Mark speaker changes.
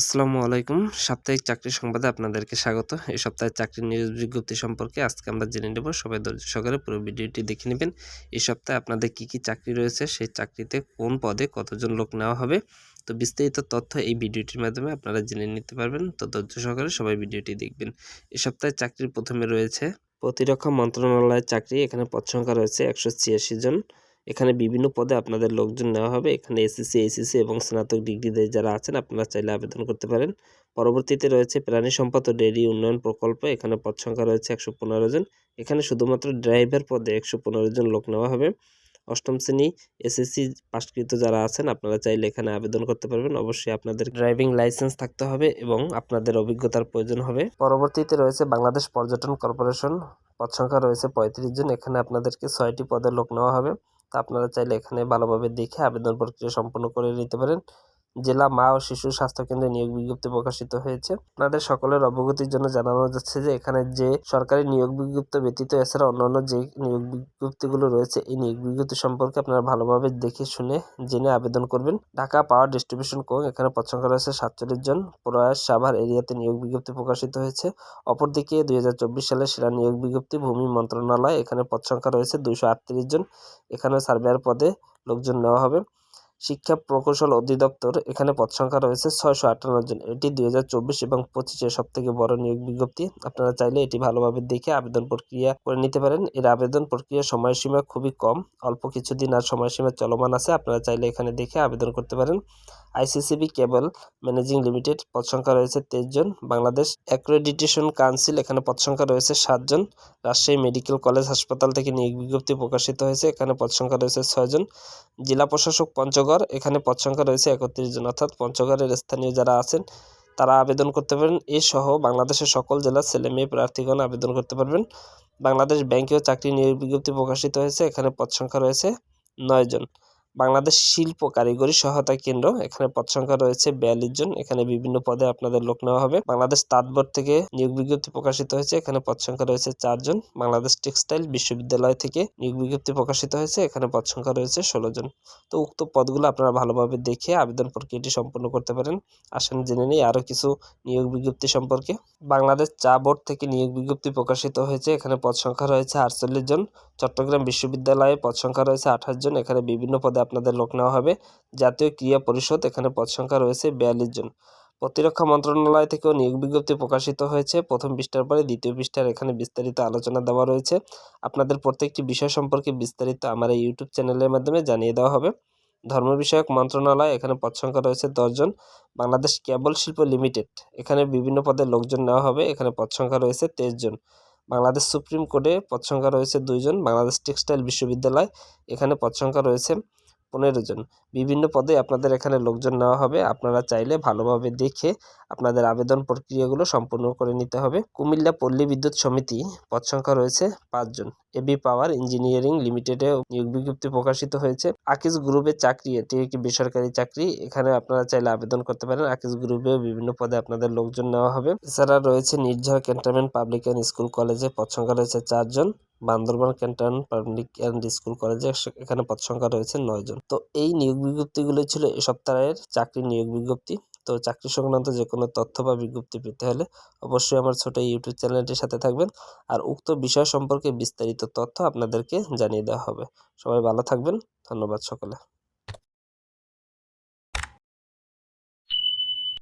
Speaker 1: আসসালামু আলাইকুম। সাপ্তাহিক চাকরি সংবাদে আপনাদেরকে স্বাগত। এই সপ্তাহের চাকরির নিয়োগ বিজ্ঞপ্তি সম্পর্কে আজকে আমরা জেনে নেব। সবাই ধৈর্য সহকারে পুরো ভিডিওটি দেখে নেবেন। এই সপ্তাহে আপনাদের কি কি চাকরি রয়েছে, সেই চাকরিতে কোন পদে কতজন লোক নেওয়া হবে? তো বিস্তারিত তথ্য এই ভিডিওটির মাধ্যমে আপনারা জেনে নিতে পারবেন। তো ধৈর্য সহকারে সবাই ভিডিওটি দেখবেন। এই সপ্তাহে চাকরির প্রথমে রয়েছে, প্রতিরক্ষা মন্ত্রণালয়ের চাকরি। এখানে পদ সংখ্যা রয়েছে একশো ছিয়াশি জন। এখানে বিভিন্ন পদে আপনাদের লোকজন নেওয়া হবে। এখানে এসএসসি এসএসসি এবং স্নাতক ডিগ্রিতে যারা আছেন, আপনারা চাইলে আবেদন করতে পারেন। পরবর্তীতে রয়েছে প্রাণী সম্পদ ও ডেয়ারি উন্নয়ন প্রকল্প। এখানে পদ সংখ্যা রয়েছে একশো পনেরো জন। এখানে শুধুমাত্র ড্রাইভার পদে একশো পনেরো জন লোক নেওয়া হবে। অষ্টম শ্রেণি এসএসসি পাশকৃত যারা আছেন, আপনারা চাইলে এখানে আবেদন করতে পারবেন। অবশ্যই আপনাদের ড্রাইভিং লাইসেন্স থাকতে হবে এবং আপনাদের অভিজ্ঞতার প্রয়োজন হবে। পরবর্তীতে রয়েছে বাংলাদেশ পর্যটন কর্পোরেশন। পদ সংখ্যা রয়েছে পঁয়ত্রিশ জন। এখানে আপনাদেরকে ছয়টি পদের লোক নেওয়া হবে। তা আপনারা চাইলে এখানে ভালোভাবে দেখে আবেদন প্রক্রিয়া সম্পন্ন করে নিতে পারেন। জেলা মা ও শিশু স্বাস্থ্য কেন্দ্রে নিয়োগ বিজ্ঞপ্তি প্রকাশিত হয়েছে। আপনাদের সকলের অবগতির জন্য জানানো যাচ্ছে যে, এখানে যে সরকারি নিয়োগ বিজ্ঞপ্তি ব্যতীত এছাড়া অন্যান্য যে নিয়োগ বিজ্ঞপ্তিগুলো রয়েছে, এই নিয়োগ বিজ্ঞপ্তি সম্পর্কে আপনারা ভালোভাবে দেখে শুনে, জেনে আবেদন করবেন। ঢাকা পাওয়ার ডিস্ট্রিবিউশন কোং, এখানে সংখ্যা রয়েছে সাতচল্লিশ জন প্রয়াস সাভার এরিয়াতে নিয়োগ বিজ্ঞপ্তি প্রকাশিত হয়েছে। অপরদিকে দুই সালে সেরা নিয়োগ বিজ্ঞপ্তি ভূমি মন্ত্রণালয়, এখানে পদ সংখ্যা রয়েছে দুইশো আটত্রিশ জন। এখানে সার্ভেয়ার পদে লোকজন নেওয়া হবে। শিক্ষা প্রকৌশল অধিদপ্তর, এখানে পদ সংখ্যা রয়েছে ছয়শো আটান্ন জন। এটি দু হাজার চব্বিশ এবং পঁচিশের সব থেকে বড় নিয়োগ বিজ্ঞপ্তি। আপনারা চাইলে এটি ভালোভাবে দেখে আবেদন প্রক্রিয়া করে নিতে পারেন। এর আবেদন প্রক্রিয়ার সময়সীমা খুবই কম, অল্প কিছুদিন আর সময়সীমা চলমান আছে। আপনারা চাইলে এখানে দেখে আবেদন করতে পারেন। আইসিসিবি কেবল ম্যানেজিং লিমিটেড, পদ সংখ্যা রয়েছে তেইশ জন। বাংলাদেশ অ্যাক্রেডিটেশন কাউন্সিল, এখানে পদ সংখ্যা রয়েছে সাতজন রাজশাহী মেডিকেল কলেজ হাসপাতাল থেকে নিয়োগ বিজ্ঞপ্তি প্রকাশিত হয়েছে, এখানে পদ সংখ্যা রয়েছে ছয়জন জেলা প্রশাসক পঞ্চগড় এখানে পদ সংখ্যা রয়েছে একত্রিশ জন, অর্থাৎ পঞ্চগড়ের স্থানীয় যারা আছেন, তারা আবেদন করতে পারেন সহ বাংলাদেশের সকল জেলার ছেলে মেয়ে প্রার্থীগণ আবেদন করতে পারবেন। বাংলাদেশ ব্যাংকেও চাকরি নিয়োগ বিজ্ঞপ্তি প্রকাশিত হয়েছে। এখানে পদ সংখ্যা রয়েছে নয় জন। বাংলাদেশ শিল্প কারিগরি সহায়তা কেন্দ্র। এখানে পদ সংখ্যা রয়েছে বিয়াল্লিশ জন। এখানে বিভিন্ন পদে আপনাদের লোক নেওয়া হবে। বাংলাদেশ তাঁত বোর্ড থেকে নিয়োগ বিজ্ঞপ্তি প্রকাশিত হয়েছে। এখানে পদ সংখ্যা রয়েছে চারজন বাংলাদেশ টেক্সটাইল বিশ্ববিদ্যালয় থেকে নিয়োগ বিজ্ঞপ্তি প্রকাশিত হয়েছে। এখানে পদ সংখ্যা রয়েছে ষোলো জন। তো উক্ত পদগুলো আপনারা ভালোভাবে দেখে আবেদন প্রক্রিয়াটি সম্পন্ন করতে পারেন। আসেন জেনে নিই আরও কিছু নিয়োগ বিজ্ঞপ্তি সম্পর্কে। বাংলাদেশ চা বোর্ড থেকে নিয়োগ বিজ্ঞপ্তি প্রকাশিত হয়েছে। এখানে পদ সংখ্যা রয়েছে আটচল্লিশ জন। চট্টগ্রাম বিশ্ববিদ্যালয়ে পদ সংখ্যা রয়েছে আঠাশ জন। এখানে বিভিন্ন পদে আপনাদের লোক নেওয়া হবে। জাতীয় ক্রীড়া পরিষদ, এখানে পদ সংখ্যা রয়েছে বিয়াল্লিশ জন। প্রতিরক্ষা মন্ত্রণালয় থেকেও নিয়োগ বিজ্ঞপ্তি প্রকাশিত হয়েছে। প্রথম পৃষ্ঠার পরে দ্বিতীয় পৃষ্ঠার এখানে বিস্তারিত আলোচনা দেওয়া রয়েছে। আপনাদের প্রত্যেকটি বিষয় সম্পর্কে বিস্তারিত আমার এই ইউটিউব চ্যানেলের মাধ্যমে জানিয়ে দেওয়া হবে। ধর্ম বিষয়ক মন্ত্রণালয়, এখানে পদ সংখ্যা রয়েছে দশজন বাংলাদেশ কেবল শিল্প লিমিটেড, এখানে বিভিন্ন পদে লোকজন নেওয়া হবে। এখানে পদ সংখ্যা রয়েছে তেইশ জন। বাংলাদেশ সুপ্রিম কোর্টে পদ সংখ্যা রয়েছে দুইজন বাংলাদেশ টেক্সটাইল বিশ্ববিদ্যালয় এখানে পদ সংখ্যা রয়েছে পনেরো জন। বিভিন্ন পদে আপনাদের এখানে লোকজন নেওয়া হবে। আপনারা চাইলে ভালোভাবে দেখে আপনাদের আবেদন প্রক্রিয়াগুলো সম্পূর্ণ করে নিতে হবে। কুমিল্লা পল্লী বিদ্যুৎ সমিতি পদ সংখ্যা রয়েছে পাঁচজন এবি পাওয়ার ইঞ্জিনিয়ারিং লিমিটেডে নিয়োগ বিজ্ঞপ্তি প্রকাশিত হয়েছে। আকিজ গ্রুপের চাকরি, এটি একটি বেসরকারি চাকরি। এখানে আপনারা চাইলে আবেদন করতে পারেন। আকিজ গ্রুপেও বিভিন্ন পদে আপনাদের লোকজন নেওয়া হবে। এছাড়া রয়েছে Nirjhor cantonment public and school কলেজে পদ সংখ্যা রয়েছে চারজন Bandarban, cantonment public and school কলেজে এখানে পদ সংখ্যা রয়েছে নয়জন তো এই নিয়োগ বিজ্ঞপ্তিগুলো ছিল এ সপ্তাহের চাকরি নিয়োগ বিজ্ঞপ্তি। তো চাকরি সংক্রান্ত যে কোনো তথ্য বা বিজ্ঞপ্তি পেতে হলে অবশ্যই আমার ছোটো ইউটিউব চ্যানেলটির সাথে থাকবেন। আর উক্ত বিষয় সম্পর্কে বিস্তারিত তথ্য আপনাদেরকে জানিয়ে দেওয়া হবে। সবাই ভালো থাকবেন। ধন্যবাদ সকলে।